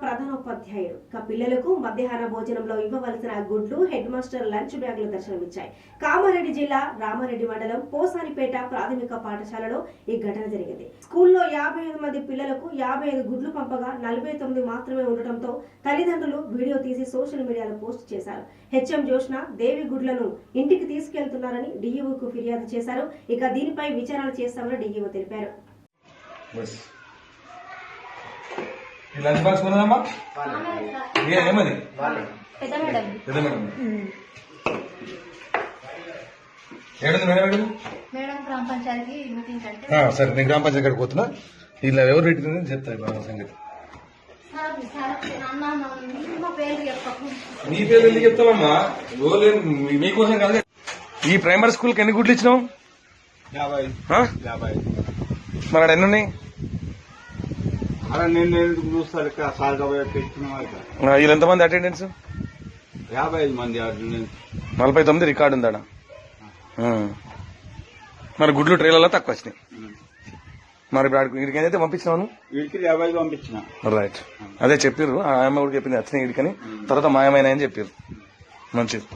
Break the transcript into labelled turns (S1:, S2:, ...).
S1: ప్రధానోపాధ్యాయుడు ఇక పిల్లలకు మధ్యాహ్న భోజనంలో ఇవ్వవలసిన గుడ్లు హెడ్ మాస్టర్ లంచ్ బ్యాగులు దర్శనమిచ్చాయి. కామారెడ్డి జిల్లా రామారెడ్డి మండలం పోసానిపేట ప్రాథమిక పాఠశాలలో ఈ ఘటన జరిగింది. స్కూల్లో యాభై ఐదు మంది పిల్లలకు యాభై ఐదు గుడ్లు పంపగా నలభై తొమ్మిది మాత్రమే ఉండటంతో తల్లిదండ్రులు వీడియో తీసి సోషల్ మీడియాలో పోస్ట్ చేశారు. హెచ్ఎం జోష్న దేవి గుడ్లను ఇంటికి తీసుకెళ్తున్నారని డిఈఓకు ఫిర్యాదు చేశారు. ఇక దీనిపై విచారణ చేస్తామని డిఈఓ తెలిపారు.
S2: ఈ లంచ్ బాక్స్ కొన్నదమ్మా? ఏ- ఏమది?
S3: పెద్ద మేడం.
S2: పెద్ద మేడం. ఏడుంది మేడం ఏడు
S3: మేడం గ్రామ పంచాయతీ మీటింగ్ అంటే
S2: సరే నేను గ్రామ పంచాయతీ కాడికి పోతున్నా. ఇలా ఎవరు పెట్టిందని చెప్తాను సంగతి.
S3: సార్ సార్ అన్న మా పేరు చెప్పకు.
S2: నీ పేరు ఎందుకు చెప్తావమ్మా? రోజు మీకోసం కాదు. ఈ ప్రైమరీ స్కూల్కి ఎన్ని గుడ్లు ఇచ్చినావు? మరి ఎన్ని ఉన్నాయి?
S4: అలా నేను ఎందుకు ఇక్కడ? తెచ్చిన
S2: వీళ్ళు ఎంతమంది అటెండెన్స్
S4: యాభై ఐదు మంది అటెండెన్స్
S2: నలభై తొమ్మిది రికార్డు ఉందాడ మరి గుడ్లు ట్రైలర్లో తక్కువ వచ్చినాయి. మరి ఇప్పుడు ఆడికి వీడికి ఏదైతే పంపించినావు
S4: వీడికి యాభై ఐదు పంపించిన.
S2: రైట్ అదే చెప్పారు ఆ అమ్మ కూడా చెప్పింది వచ్చినాయి వీడికని. తర్వాత మాయమైన అని చెప్పారు మంచిది.